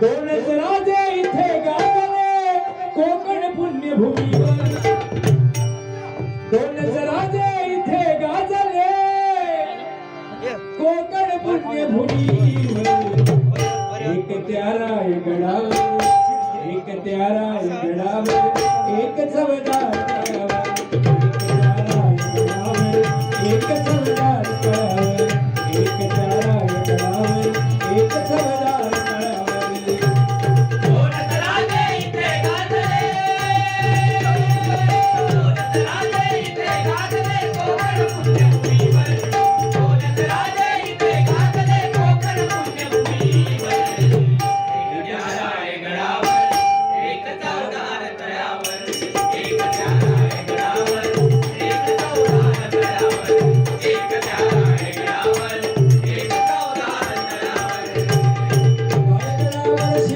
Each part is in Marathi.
दोनच राजे इथे गाजले कोकण पुण्यभूमीवर. दोनच राजे इथे गाजले कोकण पुण्यभूमीवर. एक त्यारा गडावर एक त्यारा गडावर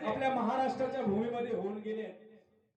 आपल्या महाराष्ट्राच्या भूमीमध्ये होऊन गेले.